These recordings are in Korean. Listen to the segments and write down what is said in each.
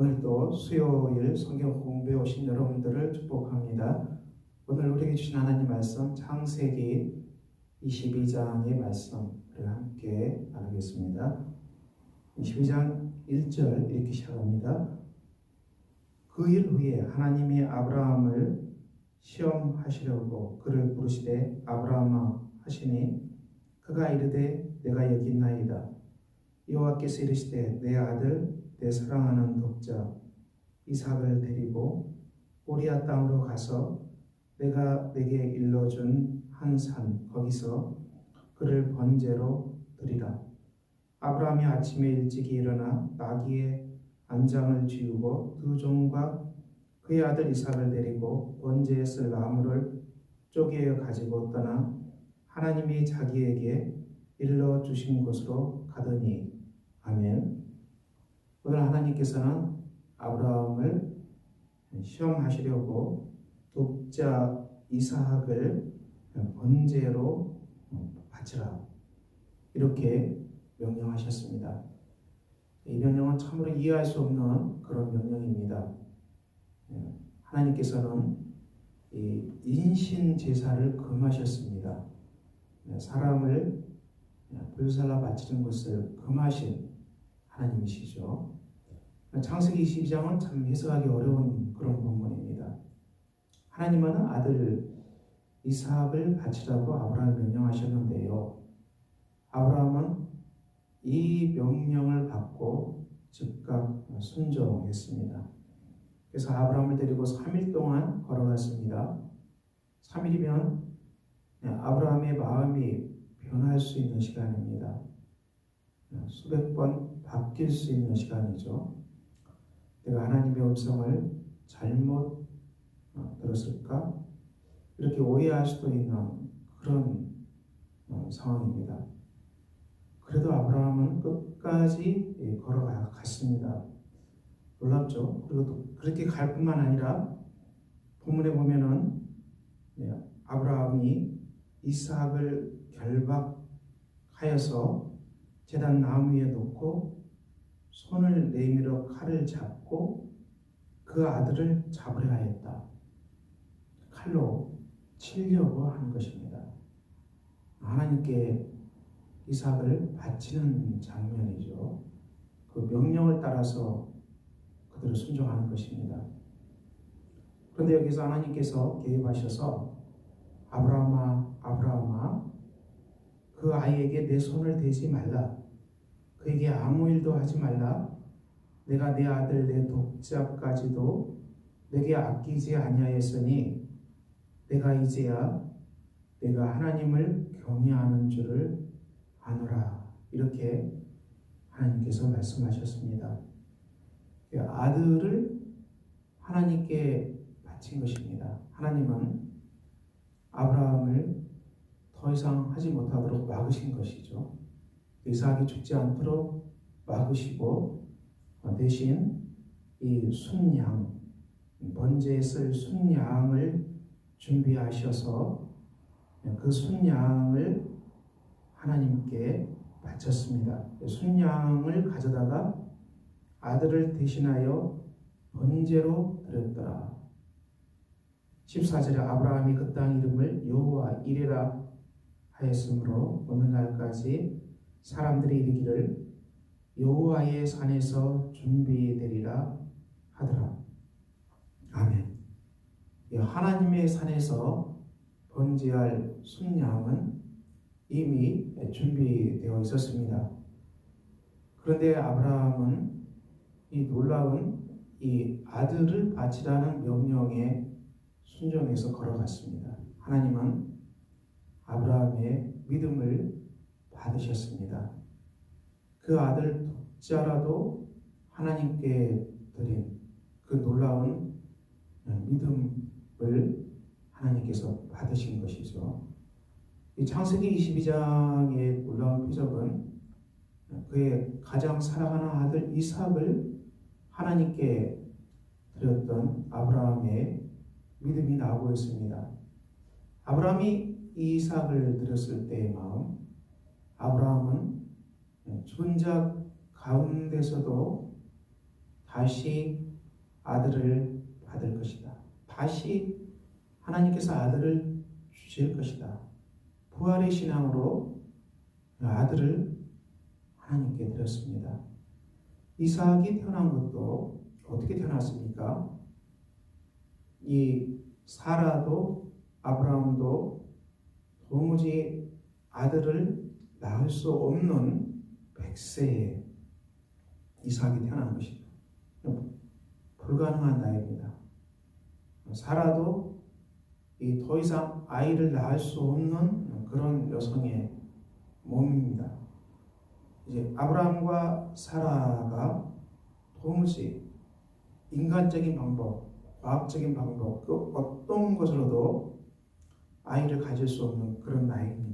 오늘도 수요일 성경 공부해 오신 여러분들을 축복합니다. 오늘 우리에게 주신 하나님 말씀 창세기 22장의 말씀을 함께 나누겠습니다. 22장 1절 이렇게 시작합니다. 그 일 후에 하나님이 아브라함을 시험하시려고 그를 부르시되 아브라함아 하시니 그가 이르되 내가 여기 있나이다. 여호와께서 이르시되 내 아들 내 사랑하는 독자 이삭을 데리고 모리아 땅으로 가서 내가 내게 일러준 한 산 거기서 그를 번제로 드리라. 아브라함이 아침에 일찍이 일어나 나귀의 안장을 지우고 두 종과 그의 아들 이삭을 데리고 번제에 쓸 나무를 쪼개어 가지고 떠나 하나님이 자기에게 일러 주신 곳으로 가더니 아멘. 오늘 하나님께서는 아브라함을 시험하시려고 독자 이삭을 번제로 바치라 이렇게 명령하셨습니다. 이 명령은 참으로 이해할 수 없는 그런 명령입니다. 하나님께서는 이 인신 제사를 금하셨습니다. 사람을 불살라 바치는 것을 금하신 하나님이시죠. 창세기 22장은 참 해석하기 어려운 그런 본문입니다. 하나님은 아들 이삭을 바치라고 아브라함을 명령하셨는데요. 아브라함은 이 명령을 받고 즉각 순종했습니다. 그래서 아브라함을 데리고 3일 동안 걸어갔습니다. 3일이면 아브라함의 마음이 변할 수 있는 시간입니다. 수백 번 바뀔 수 있는 시간이죠. 내가 하나님의 음성을 잘못 들었을까? 이렇게 오해할 수도 있는 그런 상황입니다. 그래도 아브라함은 끝까지 걸어갔습니다. 놀랍죠? 그리고 또 그렇게 갈 뿐만 아니라 본문에 보면은 아브라함이 이삭을 결박하여서 제단 나무 위에 놓고 손을 내밀어 칼을 잡고 그 아들을 잡으려 하였다. 칼로 치려고 하는 것입니다. 하나님께 이삭을 바치는 장면이죠. 그 명령을 따라서 그들을 순종하는 것입니다. 그런데 여기서 하나님께서 개입하셔서 아브라함아, 아브라함아, 그 아이에게 내 손을 대지 말라. 그에게 아무 일도 하지 말라. 내가 내 아들 내 독자까지도 내게 아끼지 아니하였으니 내가 이제야 내가 하나님을 경외하는 줄을 아노라. 이렇게 하나님께서 말씀하셨습니다. 아들을 하나님께 바친 것입니다. 하나님은 아브라함을 더 이상 하지 못하도록 막으신 것이죠. 이삭이 죽지 않도록 막으시고 대신 이 순양 번제에 쓸 순양을 준비하셔서 그 순양을 하나님께 바쳤습니다. 순양을 가져다가 아들을 대신하여 번제로 드렸더라. 14절에 아브라함이 그 땅 이름을 여호와 이레라 하였으므로 오늘날까지 사람들이 이르기를 여호와의 산에서 준비되리라 하더라. 아멘. 하나님의 산에서 번제할 순양은 이미 준비되어 있었습니다. 그런데 아브라함은 이 놀라운 이 아들을 바치라는 명령에 순종해서 걸어갔습니다. 하나님은 아브라함의 믿음을 받으셨습니다. 그 아들 독자라도 하나님께 드린 그 놀라운 믿음을 하나님께서 받으신 것이죠. 이 창세기 22장의 놀라운 표적은 그의 가장 사랑하는 아들 이삭을 하나님께 드렸던 아브라함의 믿음이 나오고 있습니다. 아브라함이 이삭을 드렸을 때의 마음, 아브라함은 존자 가운데서도 다시 아들을 받을 것이다. 다시 하나님께서 아들을 주실 것이다. 부활의 신앙으로 아들을 하나님께 드렸습니다. 이삭이 태어난 것도 어떻게 태어났습니까? 이 사라도 아브라함도 도무지 아들을 낳을 수 없는 백세에 이삭이 태어난 것입니다. 불가능한 나이입니다. 사라도 이 더 이상 아이를 낳을 수 없는 그런 여성의 몸입니다. 이제 아브라함과 사라가 도무지 인간적인 방법, 과학적인 방법, 그 어떤 것으로도 아이를 가질 수 없는 그런 나이입니다.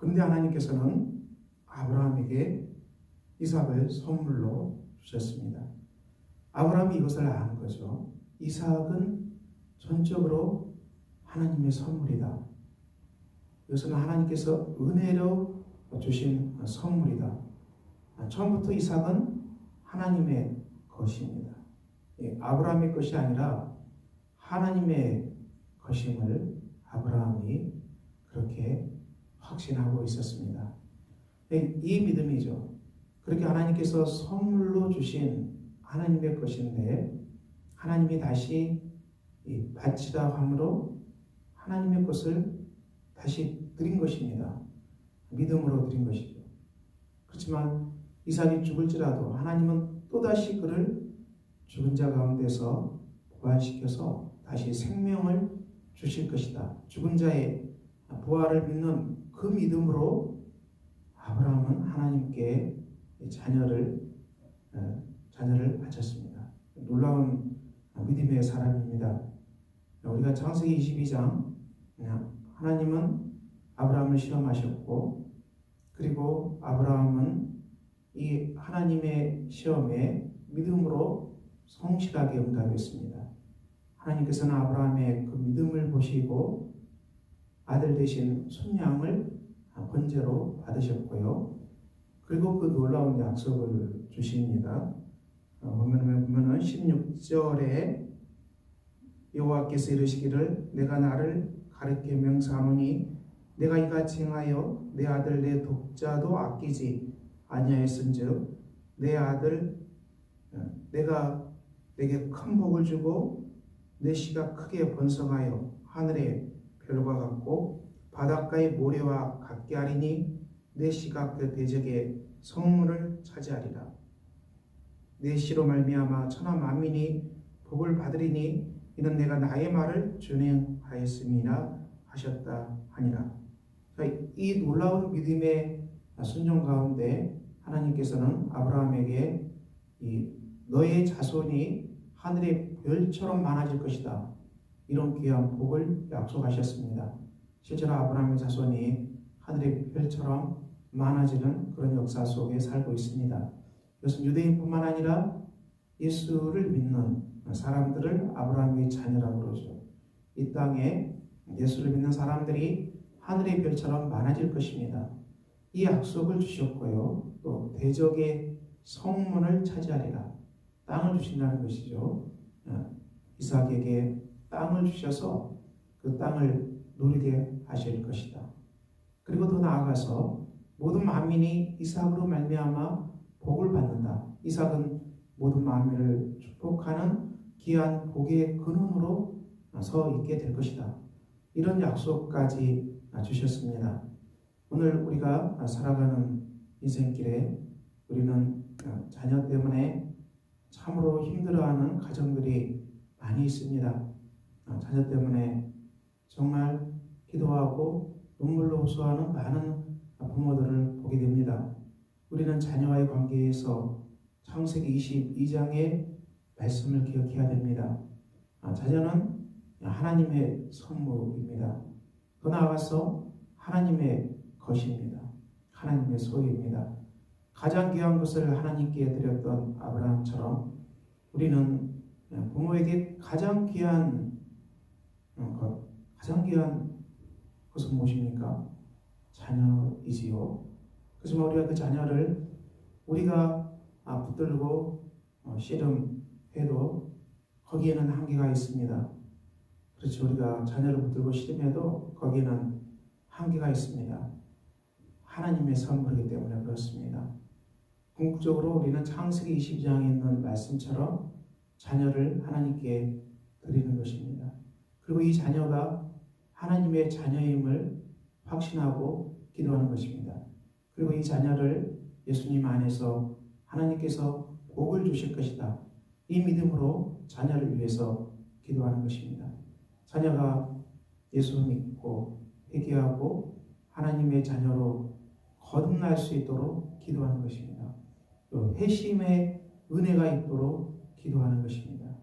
그런데 하나님께서는 아브라함에게 이삭을 선물로 주셨습니다. 아브라함이 이것을 아는 거죠. 이삭은 전적으로 하나님의 선물이다. 이것은 하나님께서 은혜로 주신 선물이다. 처음부터 이삭은 하나님의 것입니다. 예, 아브라함의 것이 아니라 하나님의 것임을 아브라함이 그렇게 확신하고 있었습니다. 예, 이 믿음이죠. 그렇게 하나님께서 선물로 주신 하나님의 것인데 하나님이 다시 바치다 함으로 하나님의 것을 다시 드린 것입니다. 믿음으로 드린 것이죠. 그렇지만 이삭이 죽을지라도 하나님은 또다시 그를 죽은 자 가운데서 부활시켜서 다시 생명을 주실 것이다. 죽은 자의 부활을 믿는 그 믿음으로 아브라함은 하나님께 자녀를 어, 자녀를 바쳤습니다. 놀라운 믿음의 사람입니다. 우리가 창세기 22장 하나님은 아브라함을 시험하셨고 그리고 아브라함은 이 하나님의 시험에 믿음으로 성실하게 응답했습니다. 하나님께서는 아브라함의 그 믿음을 보시고 아들 대신 순양을 번제로 받으셨고요. 그리고 그 놀라운 약속을 주십니다. 어, 보면 보면은 16절에 여호와께서 이르시기를 내가 나를 가르켜 명사하노니 내가 이같이 행하여 내 아들 내 독자도 아끼지 아니하였은즉 내 아들 어, 내가 내게 큰 복을 주고 내 씨가 크게 번성하여 하늘의 별과 같고 바닷가의 모래와 같게 하리니 내 씨가 그 대적의 성문을 차지하리라 내 씨로 말미암아 천하 만민이 복을 받으리니 이는 내가 나의 말을 준행하였음이라 하셨다 하니라 이 놀라운 믿음의 순종 가운데 하나님께서는 아브라함에게 이 너의 자손이 하늘의 별처럼 많아질 것이다. 이런 귀한 복을 약속하셨습니다. 실제로 아브라함의 자손이 하늘의 별처럼 많아지는 그런 역사 속에 살고 있습니다. 이것은 유대인뿐만 아니라 예수를 믿는 사람들을 아브라함의 자녀라고 그러죠. 이 땅에 예수를 믿는 사람들이 하늘의 별처럼 많아질 것입니다. 이 약속을 주셨고요. 또 대적의 성문을 차지하리라. 땅을 주신다는 것이죠. 어, 이삭에게 땅을 주셔서 그 땅을 누리게 하실 것이다. 그리고 더 나아가서 모든 만민이 이삭으로 말미암아 복을 받는다. 이삭은 모든 만민을 축복하는 귀한 복의 근원으로 서 있게 될 것이다. 이런 약속까지 주셨습니다. 오늘 우리가 살아가는 인생길에 우리는 자녀 때문에 참으로 힘들어하는 가정들이 많이 있습니다. 자녀 때문에 정말 기도하고 눈물로 호소하는 많은 부모들을 보게 됩니다. 우리는 자녀와의 관계에서 창세기 22장의 말씀을 기억해야 됩니다. 자녀는 하나님의 선물입니다. 더 나아가서 하나님의 것입니다. 하나님의 소유입니다. 가장 귀한 것을 하나님께 드렸던 아브라함처럼 우리는 부모에게 가장 귀한 것, 가장 귀한 것은 무엇입니까? 자녀이지요. 그렇지만 우리가 그 자녀를 우리가 붙들고 어, 씨름해도 거기에는 한계가 있습니다. 그렇죠. 우리가 자녀를 붙들고 씨름해도 거기에는 한계가 있습니다. 하나님의 선물이기 때문에 그렇습니다. 궁극적으로 우리는 창세기 22장에 있는 말씀처럼 자녀를 하나님께 드리는 것입니다. 그리고 이 자녀가 하나님의 자녀임을 확신하고 기도하는 것입니다. 그리고 이 자녀를 예수님 안에서 하나님께서 복을 주실 것이다. 이 믿음으로 자녀를 위해서 기도하는 것입니다. 자녀가 예수 믿고 회개하고 하나님의 자녀로 거듭날 수 있도록 기도하는 것입니다. 또 회심의 은혜가 있도록 기도하는 것입니다.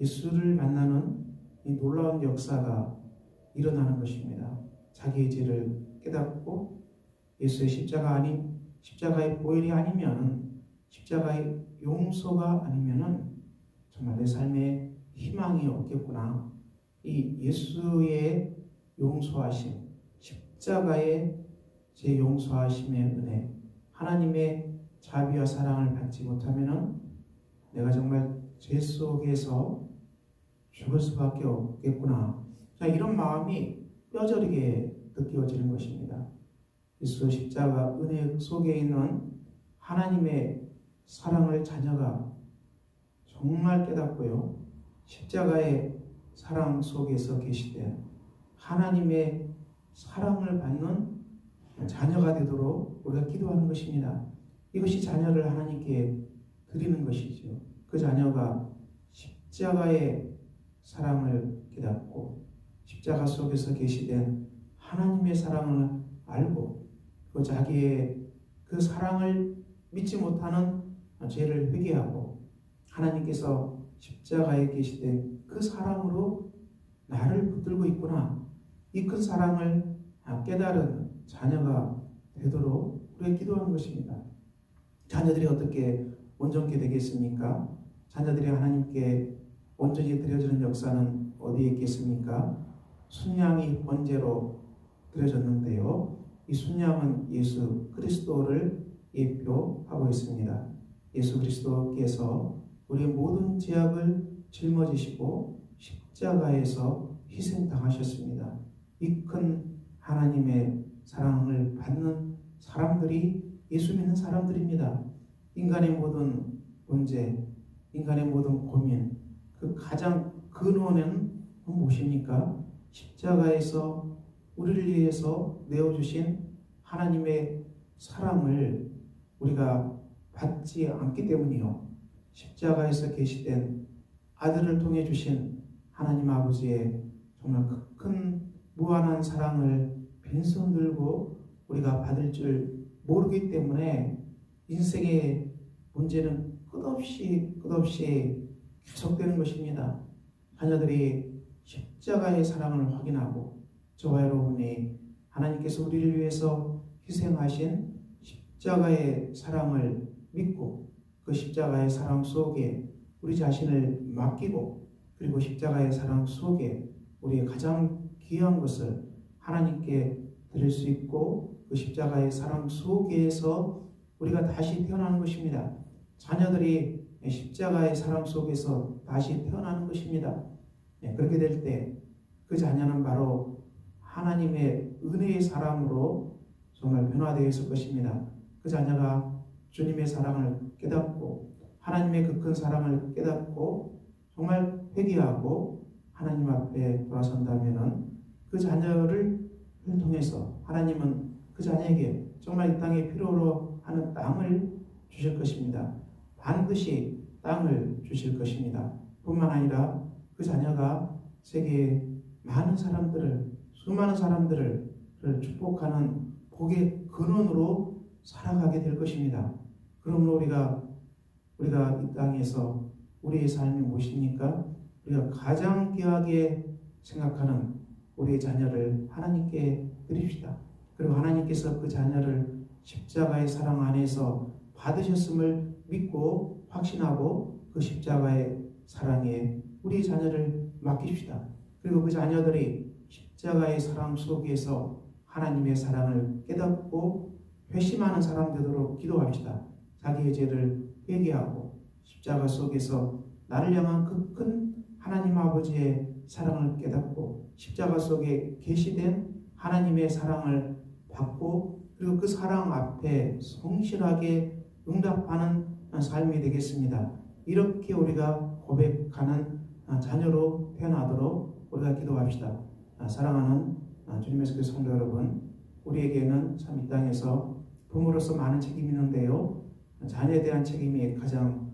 예수를 만나는 이 놀라운 역사가 일어나는 것입니다. 자기의 죄를 깨닫고 예수의 십자가 아닌 십자가의 보혈이 아니면 십자가의 용서가 아니면은 정말 내 삶에 희망이 없겠구나. 이 예수의 용서하심, 십자가의 제 용서하심의 은혜, 하나님의 자비와 사랑을 받지 못하면은 내가 정말 죄 속에서 죽을 수밖에 없겠구나. 자, 이런 마음이 뼈저리게 느껴지는 것입니다. 예수 십자가 은혜 속에 있는 하나님의 사랑을 자녀가 정말 깨닫고요. 십자가의 사랑 속에서 계시되 하나님의 사랑을 받는 자녀가 되도록 우리가 기도하는 것입니다. 이것이 자녀를 하나님께 드리는 것이죠. 그 자녀가 십자가의 사랑을 깨닫고 십자가 속에서 계시된 하나님의 사랑을 알고 그 자기의 그 사랑을 믿지 못하는 죄를 회개하고 하나님께서 십자가에 계시된 그 사랑으로 나를 붙들고 있구나 이 큰 사랑을 깨달은 자녀가 되도록 우리가 기도하는 것입니다. 자녀들이 어떻게 온전케 되겠습니까? 자녀들이 하나님께 온전히 드려지는 역사는 어디에 있겠습니까? 순양이 번제로 드려졌는데요. 이 순양은 예수 그리스도를 예표하고 있습니다. 예수 그리스도께서 우리의 모든 죄악을 짊어지시고 십자가에서 희생당하셨습니다. 이 큰 하나님의 사랑을 받는 사람들이 예수 믿는 사람들입니다. 인간의 모든 문제, 인간의 모든 고민, 그 가장 근원은 무엇입니까? 십자가에서 우리를 위해서 내어주신 하나님의 사랑을 우리가 받지 않기 때문이요. 십자가에서 계시된 아들을 통해 주신 하나님 아버지의 정말 큰 무한한 사랑을 빈손 들고 우리가 받을 줄 모르기 때문에 인생의 문제는 끝없이 끝없이 계속되는 것입니다. 자녀들이 십자가의 사랑을 확인하고 저와 여러분이 하나님께서 우리를 위해서 희생하신 십자가의 사랑을 믿고 그 십자가의 사랑 속에 우리 자신을 맡기고 그리고 십자가의 사랑 속에 우리의 가장 귀한 것을 하나님께 드릴 수 있고 그 십자가의 사랑 속에서 우리가 다시 태어나는 것입니다. 자녀들이 십자가의 사랑 속에서 다시 태어나는 것입니다. 네, 그렇게 될 때 그 자녀는 바로 하나님의 은혜의 사람으로 정말 변화되어 있을 것입니다. 그 자녀가 주님의 사랑을 깨닫고 하나님의 그 큰 사랑을 깨닫고 정말 회개하고 하나님 앞에 돌아선다면은 그 자녀를 통해서 하나님은 그 자녀에게 정말 이 땅에 필요로 하는 땅을 주실 것입니다. 반드시 땅을 주실 것입니다. 뿐만 아니라 그 자녀가 세계의 많은 사람들을 수많은 사람들을 축복하는 복의 근원으로 살아가게 될 것입니다. 그러므로 우리가 우리가 이 땅에서 우리의 삶이 무엇입니까? 우리가 가장 귀하게 생각하는 우리의 자녀를 하나님께 드립시다. 그리고 하나님께서 그 자녀를 십자가의 사랑 안에서 받으셨음을 믿고 확신하고 그 십자가의 사랑에 우리 자녀를 맡깁시다. 그리고 그 자녀들이 십자가의 사랑 속에서 하나님의 사랑을 깨닫고 회심하는 사람 되도록 기도합시다. 자기의 죄를 회개하고 십자가 속에서 나를 향한 그 큰 하나님 아버지의 사랑을 깨닫고 십자가 속에 계시된 하나님의 사랑을 받고 그리고 그 사랑 앞에 성실하게 응답하는 삶이 되겠습니다. 이렇게 우리가 고백하는 자녀로 태어나도록 우리가 기도합시다. 사랑하는 주님의 성도 여러분, 우리에게는 참 이 땅에서 부모로서 많은 책임이 있는데요. 자녀에 대한 책임이 가장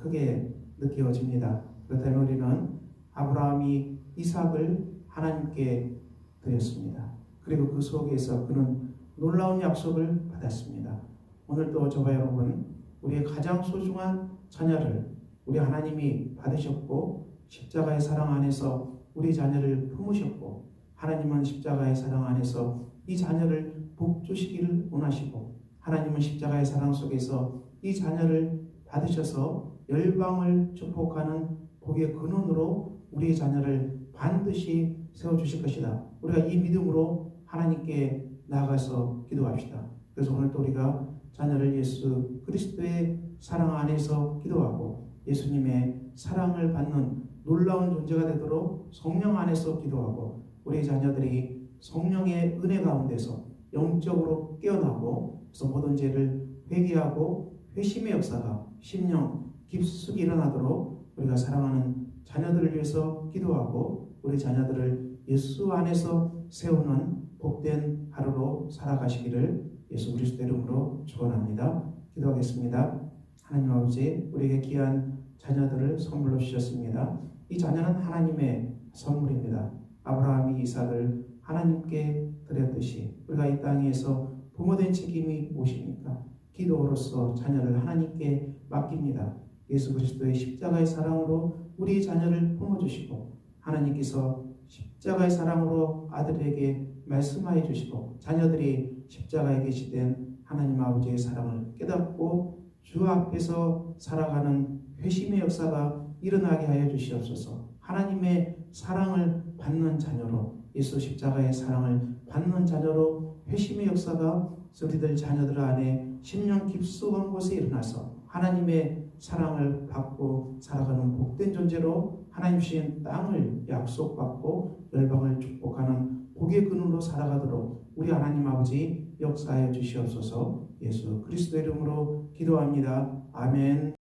크게 느껴집니다. 그렇다면 우리는 아브라함이 이삭을 하나님께 드렸습니다. 그리고 그 속에서 그는 놀라운 약속을 받았습니다. 오늘도 저와 여러분, 우리의 가장 소중한 자녀를 우리 하나님이 받으셨고 십자가의 사랑 안에서 우리 자녀를 품으셨고 하나님은 십자가의 사랑 안에서 이 자녀를 복 주시기를 원하시고 하나님은 십자가의 사랑 속에서 이 자녀를 받으셔서 열방을 축복하는 복의 근원으로 우리 자녀를 반드시 세워 주실 것이다. 우리가 이 믿음으로 하나님께 나아가서 기도합시다. 그래서 오늘 또 우리가 자녀를 예수 그리스도의 사랑 안에서 기도하고 예수님의 사랑을 받는 놀라운 존재가 되도록 성령 안에서 기도하고 우리 자녀들이 성령의 은혜 가운데서 영적으로 깨어나고 그래서 모든 죄를 회개하고 회심의 역사가 심령 깊숙이 일어나도록 우리가 사랑하는 자녀들을 위해서 기도하고 우리 자녀들을 예수 안에서 세우는 복된 하루로 살아가시기를 예수 그리스도 이름으로 축원합니다. 기도하겠습니다. 하나님 아버지 우리에게 귀한 자녀들을 선물로 주셨습니다. 이 자녀는 하나님의 선물입니다. 아브라함이 이삭을 하나님께 드렸듯이 우리가 이 땅에서 부모된 책임이 무엇입니까? 기도로서 자녀를 하나님께 맡깁니다. 예수 그리스도의 십자가의 사랑으로 우리 자녀를 품어주시고 하나님께서 십자가의 사랑으로 아들에게 말씀하여 주시고 자녀들이 십자가에 계시된 하나님 아버지의 사랑을 깨닫고 주 앞에서 살아가는 회심의 역사가 일어나게 하여 주시옵소서. 하나님의 사랑을 받는 자녀로 예수 십자가의 사랑을 받는 자녀로 회심의 역사가 우리들 자녀들 안에 심령 깊숙한 곳에 일어나서 하나님의 사랑을 받고 살아가는 복된 존재로 하나님 주신 땅을 약속받고 열방을 축복하는 복의 근원으로 살아가도록 우리 하나님 아버지 역사하여 주시옵소서 예수 그리스도 이름으로 기도합니다. 아멘.